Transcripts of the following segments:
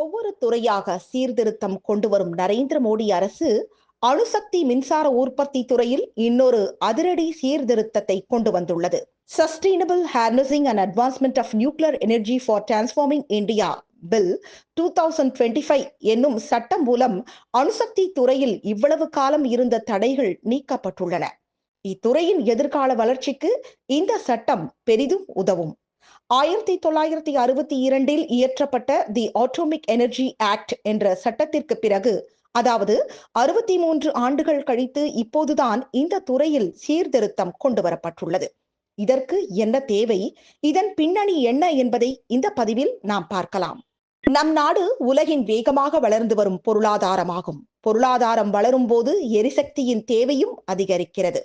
ஒவ்வொரு துறையாக சீர்திருத்தம் கொண்டு வரும் நரேந்திர மோடி அரசு அணுசக்தி மின்சார உற்பத்தி துறையில் இன்னொரு அதிரடி சீர்திருத்தத்தை கொண்டு வந்துள்ளது. Sustainable harnessing and advancement of nuclear energy for transforming India bill two thousand twenty five என்னும் சட்டம் மூலம் அணுசக்தி துறையில் இவ்வளவு காலம் இருந்த தடைகள் நீக்கப்பட்டுள்ளன. இத்துறையின் எதிர்கால வளர்ச்சிக்கு இந்த சட்டம் பெரிதும் உதவும். ஆயிரத்தி தொள்ளாயிரத்தி அறுபத்தி இரண்டில் இயற்றப்பட்ட தி ஆட்டோமிக் எனர்ஜி ஆக்ட் என்ற சட்டத்திற்கு பிறகு அதாவது அறுபத்தி மூன்று ஆண்டுகள் கழித்து இப்போதுதான் இந்த துறையில் சீர்திருத்தம் கொண்டுவரப்பட்டுள்ளது. இதற்கு என்ன தேவை? இதன் பின்னணி என்ன என்பதை இந்த பதிவில் நாம் பார்க்கலாம். நம் நாடு உலகின் வேகமாக வளர்ந்து வரும் பொருளாதாரமாகும். பொருளாதாரம் வளரும் போது எரிசக்தியின் தேவையும் அதிகரிக்கிறது.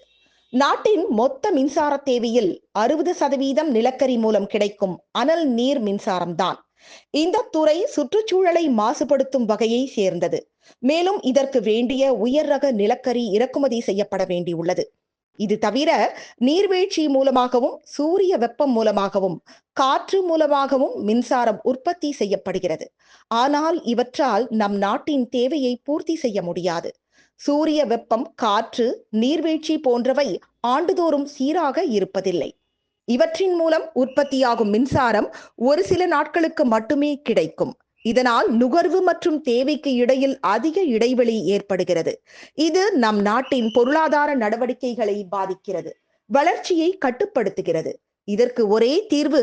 நாட்டின் மொத்த மின்சார தேவையில் அறுபது சதவீதம் நிலக்கரி மூலம் கிடைக்கும் அனல் நீர் மின்சாரம்தான். இந்த துறை சுற்றுச்சூழலை மாசுபடுத்தும் வகையை சேர்ந்தது. மேலும் இதற்கு வேண்டிய உயர் ரக நிலக்கரி இறக்குமதி செய்யப்பட வேண்டியுள்ளது. இது தவிர நீர்வீழ்ச்சி மூலமாகவும் சூரிய வெப்பம் மூலமாகவும் காற்று மூலமாகவும் மின்சாரம் உற்பத்தி செய்யப்படுகிறது. ஆனால் இவற்றால் நம் நாட்டின் தேவையை பூர்த்தி செய்ய முடியாது. சூரிய வெப்பம் காற்று நீர்வீழ்ச்சி போன்றவை ஆண்டுதோறும் சீராக இருப்பதில்லை. இவற்றின் மூலம் உற்பத்தியாகும் மின்சாரம் ஒரு சில நாட்களுக்கு மட்டுமே கிடைக்கும். இதனால் நுகர்வு மற்றும் தேவைக்கு இடையில் அதிக இடைவெளி ஏற்படுகிறது. இது நம் நாட்டின் பொருளாதார நடவடிக்கைகளை பாதிக்கிறது வளர்ச்சியை கட்டுப்படுத்துகிறது. இதற்கு ஒரே தீர்வு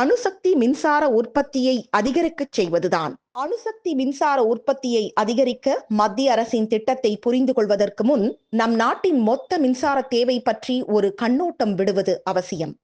அணுசக்தி மின்சார உற்பத்தியை அதிகரிக்க செய்வதுதான். அணுசக்தி மின்சார உற்பத்தியை அதிகரிக்க மத்திய அரசின் திட்டத்தை புரிந்து கொள்வதற்கு முன் நம் நாட்டின் மொத்த மின்சார தேவை பற்றி ஒரு கண்ணோட்டம் விடுவது அவசியம்.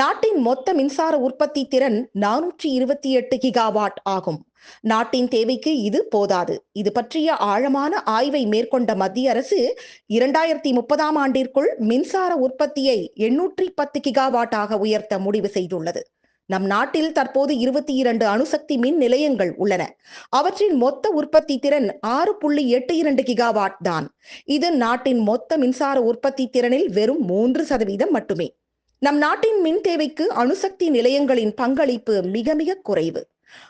நாட்டின் மொத்த மின்சார உற்பத்தி திறன் நானூற்றி இருபத்தி எட்டு கிகாவாட் ஆகும். நாட்டின் தேவைக்கு இது போதாது. இது பற்றிய ஆழமான ஆய்வை மேற்கொண்ட மத்திய அரசு இரண்டாயிரத்தி முப்பதாம் ஆண்டிற்குள் மின்சார உற்பத்தியை எண்ணூற்றி பத்து கிகாவாட்டாக உயர்த்த முடிவு செய்துள்ளது. நம் நாட்டில் தற்போது இருபத்தி இரண்டு அணுசக்தி மின் நிலையங்கள் உள்ளன. அவற்றின் மொத்த உற்பத்தி திறன் ஆறு புள்ளி எட்டு இரண்டு கிகாவாட் தான். இது நாட்டின் மொத்த மின்சார உற்பத்தி திறனில் வெறும் மூன்று சதவீதம் மட்டுமே. நம் நாட்டின் மின் தேவைக்கு அணுசக்தி நிலையங்களின் பங்களிப்பு மிக மிக குறைவு.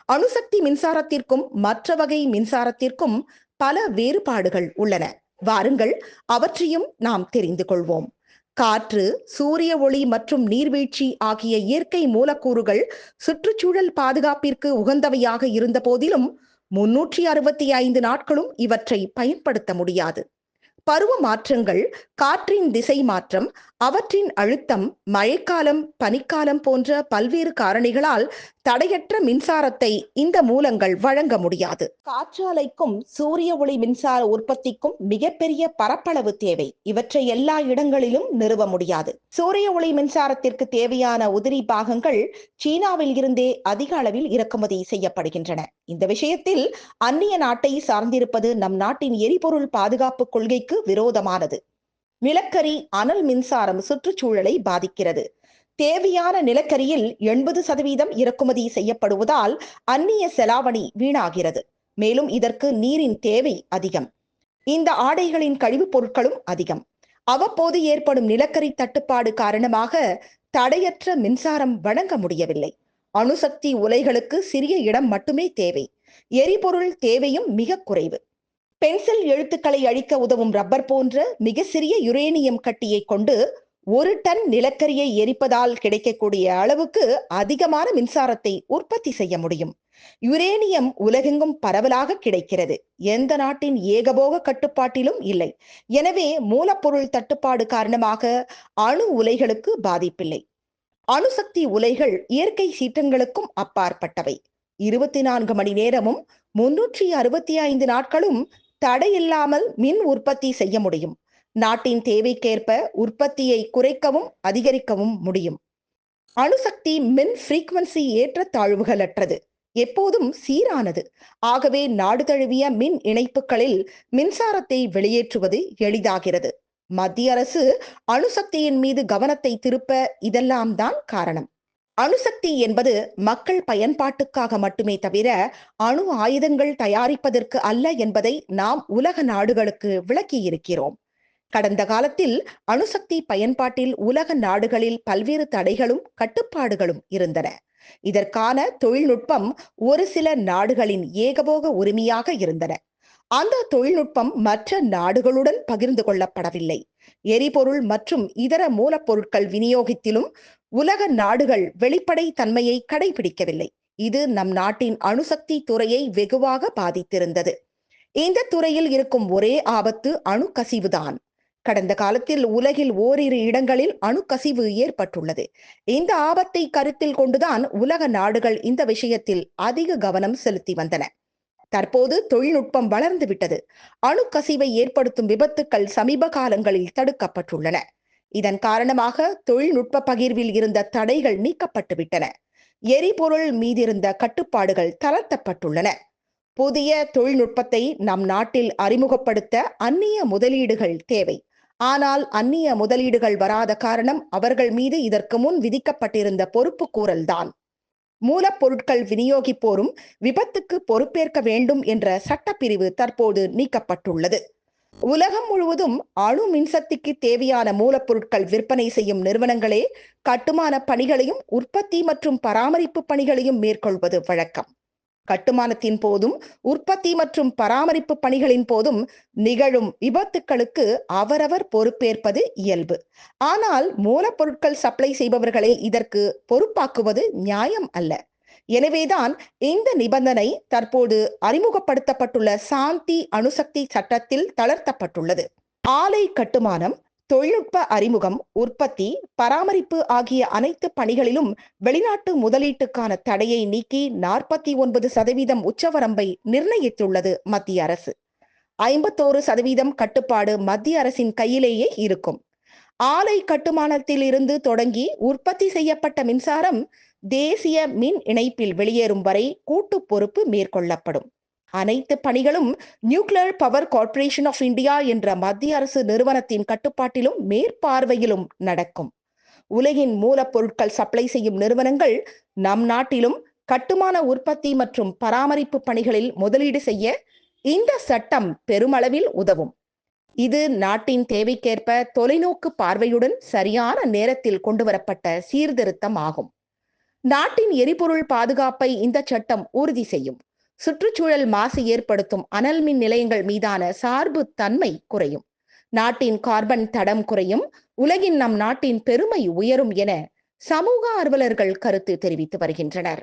அணுசக்தி மின்சாரத்திற்கும் மற்ற வகை மின்சாரத்திற்கும் பல வேறுபாடுகள் உள்ளன. வாருங்கள் அவற்றையும் நாம் தெரிந்து கொள்வோம். காற்று சூரிய ஒளி மற்றும் நீர்வீழ்ச்சி ஆகிய இயற்கை மூலக்கூறுகள் சுற்றுச்சூழல் பாதுகாப்பிற்கு உகந்தவையாக இருந்த போதிலும் முன்னூற்றி அறுபத்தி ஐந்து நாட்களும் இவற்றை பயன்படுத்த முடியாது. பருவ மாற்றங்கள் காற்றின் திசை மாற்றம் அவற்றின் அழுத்தம் மழைக்காலம் பனிக்காலம் போன்ற பல்வேறு காரணிகளால் தடையற்ற மின்சாரத்தை இந்த மூலங்கள் வழங்க முடியாது. காற்றாலைக்கும் சூரிய ஒளி மின்சார உற்பத்திக்கும் மிகப்பெரிய பரப்பளவு தேவை. இவற்றை எல்லா இடங்களிலும் நிறுவ முடியாது. சூரிய ஒளி மின்சாரத்திற்கு தேவையான உதிரி பாகங்கள் சீனாவில் இருந்தே அதிக அளவில் இறக்குமதி செய்யப்படுகின்றன. இந்த விஷயத்தில் அந்நிய நாட்டை சார்ந்திருப்பது நம் நாட்டின் எரிபொருள் பாதுகாப்பு கொள்கைக்கு விரோதமானது. நிலக்கரி அனல் மின்சாரம் சுற்றுச்சூழலை பாதிக்கிறது. தேவையான நிலக்கரியில் எண்பது சதவீதம் இறக்குமதி செய்யப்படுவதால் அந்நிய செலாவணி வீணாகிறது. மேலும் இதற்கு நீரின் தேவை அதிகம். இந்த ஆடைகளின் கழிவுப் பொருட்களும் அதிகம். அவ்வப்போது ஏற்படும் நிலக்கரி தட்டுப்பாடு காரணமாக தடையற்ற மின்சாரம் வழங்க முடியவில்லை. அணுசக்தி உலைகளுக்கு சிறிய இடம் மட்டுமே தேவை. எரிபொருள் தேவையும் மிக குறைவு. பென்சில் எழுத்துக்களை அழிக்க உதவும் ரப்பர் போன்ற மிக சிறிய யுரேனியம் கட்டியை கொண்டு ஒரு டன் நிலக்கரியை எரிப்பதால் கிடைக்கக்கூடிய அளவுக்கு அதிகமான மின்சாரத்தை உற்பத்தி செய்ய முடியும். யுரேனியம் உலகெங்கும் பரவலாக கிடைக்கிறது. எந்த நாட்டின் ஏகபோக கட்டுப்பாட்டிலும் இல்லை. எனவே மூலப்பொருள் தட்டுப்பாடு காரணமாக அணு உலைகளுக்கு பாதிப்பில்லை. அணுசக்தி உலைகள் இயற்கை சீற்றங்களுக்கும் அப்பாற்பட்டவை. இருபத்தி நான்கு மணி நேரமும் முன்னூற்றி அறுபத்தி ஐந்து நாட்களும் தடையில்லாமல் மின் உற்பத்தி செய்ய முடியும். நாட்டின் தேவைக்கேற்ப உற்பத்தியை குறைக்கவும் அதிகரிக்கவும் முடியும். அணுசக்தி மின் ஃப்ரீக்வன்சி ஏற்றத்தாழ்வுகளற்றது. எப்போதும் சீரானது. ஆகவே நாடு தழுவிய மின் இணைப்புகளில் மின்சாரத்தை வெளியேற்றுவது எளிதாகிறது. மத்திய அரசு அணுசக்தியின் மீது கவனத்தை திருப்ப இதெல்லாம் தான் காரணம். அணுசக்தி என்பது மக்கள் பயன்பாட்டுக்காக மட்டுமே தவிர அணு ஆயுதங்கள் தயாரிப்பதற்கு அல்ல என்பதை நாம் உலக நாடுகளுக்கு விளக்கியிருக்கிறோம். கடந்த காலத்தில் அணுசக்தி பயன்பாட்டில் உலக நாடுகளில் பல்வேறு தடைகளும் கட்டுப்பாடுகளும் இருந்தன. இதற்கான தொழில்நுட்பம் ஒரு சில நாடுகளின் ஏகபோக உரிமையாக இருந்தன. அந்த தொழில்நுட்பம் மற்ற நாடுகளுடன் பகிர்ந்து கொள்ளப்படவில்லை. எரிபொருள் மற்றும் இதர மூலப்பொருட்கள் விநியோகத்திலும் உலக நாடுகள் வெளிப்படை தன்மையை கடைபிடிக்கவில்லை. இது நம் நாட்டின் அணுசக்தி துறையை வெகுவாக பாதித்திருந்தது. இந்த துறையில் இருக்கும் ஒரே ஆபத்து அணு கசிவுதான் கடந்த காலத்தில் உலகில் ஓரிரு இடங்களில் அணுக்கசிவு ஏற்பட்டுள்ளது. இந்த ஆபத்தை கருத்தில் கொண்டுதான் உலக நாடுகள் இந்த விஷயத்தில் அதிக கவனம் செலுத்தி வந்தன. தற்போது தொழில்நுட்பம் வளர்ந்து விட்டது. அணுக்கசிவை ஏற்படுத்தும் விபத்துக்கள் சமீப காலங்களில் தடுக்கப்பட்டுள்ளன. இதன் காரணமாக தொழில்நுட்ப பகிர்வில் இருந்த தடைகள் நீக்கப்பட்டு விட்டன. எரிபொருள் மீதிருந்த கட்டுப்பாடுகள் தளர்த்தப்பட்டுள்ளன. புதிய தொழில்நுட்பத்தை நம் நாட்டில் அறிமுகப்படுத்த அந்நிய முதலீடுகள் தேவை. ஆனால் அந்நிய முதலீடுகள் வராத காரணம் அவர்கள் மீது இதற்கு முன் விதிக்கப்பட்டிருந்த பொறுப்பு கூறல்தான். மூலப்பொருட்கள் விநியோகிப்போரும் விபத்துக்கு பொறுப்பேற்க வேண்டும் என்ற சட்டப்பிரிவு தற்போது நீக்கப்பட்டுள்ளது. உலகம் முழுவதும் அணு மின்சக்திக்கு தேவையான மூலப்பொருட்கள் விற்பனை செய்யும் நிறுவனங்களே கட்டுமான பணிகளையும் உற்பத்தி மற்றும் பராமரிப்பு பணிகளையும் மேற்கொள்வது வழக்கம். கட்டுமானத்தின் போதும் உற்பத்தி மற்றும் பராமரிப்பு பணிகளின் போதும் நிகழும் விபத்துக்களுக்கு அவரவர் பொறுப்பேற்பது இயல்பு. ஆனால் மூலப்பொருட்கள் சப்ளை செய்பவர்களை இதற்கு பொறுப்பாக்குவது நியாயம் அல்ல. எனவேதான் இந்த நிபந்தனை தற்போது அறிமுகப்படுத்தப்பட்டுள்ள சாந்தி அணுசக்தி சட்டத்தில் தளர்த்தப்பட்டுள்ளது. ஆலை கட்டுமானம் தொழில்நுட்ப அறிமுகம் உற்பத்தி பராமரிப்பு ஆகிய அனைத்து பணிகளிலும் வெளிநாட்டு முதலீட்டுக்கான தடையை நீக்கி நாற்பத்தி ஒன்பது சதவீதம் உச்சவரம்பை நிர்ணயித்துள்ளது மத்திய அரசு. ஐம்பத்தோரு சதவீதம் கட்டுப்பாடு மத்திய அரசின் கையிலேயே இருக்கும். ஆலை கட்டுமானத்தில் இருந்து தொடங்கி உற்பத்தி செய்யப்பட்ட மின்சாரம் தேசிய மின் இணைப்பில் வெளியேறும் வரை கூட்டு பொறுப்பு மேற்கொள்ளப்படும். அனைத்து பணிகளும் nuclear power corporation of India என்ற மத்திய அரசு நிறுவனத்தின் கட்டுப்பாட்டிலும் மேற்பார்வையிலும் நடக்கும். உலகின் மூலப்பொருட்கள் சப்ளை செய்யும் நிறுவனங்கள் நம் நாட்டிலும் கட்டுமான உற்பத்தி மற்றும் பராமரிப்பு பணிகளில் முதலீடு செய்ய இந்த சட்டம் பெருமளவில் உதவும். இது நாட்டின் தேவைக்கேற்ப தொலைநோக்கு பார்வையுடன் சரியான நேரத்தில் கொண்டுவரப்பட்ட சீர்திருத்தம் ஆகும். நாட்டின் எரிபொருள் பாதுகாப்பை இந்த சட்டம் உறுதி செய்யும். சுற்றுச்சூழல் மாசு ஏற்படுத்தும் அனல் மின் நிலையங்கள் மீதான சார்பு தன்மை குறையும். நாட்டின் கார்பன் தடம் குறையும். உலகின் நம் நாட்டின் பெருமை உயரும் என சமூக ஆர்வலர்கள் கருத்து தெரிவித்து வருகின்றனர்.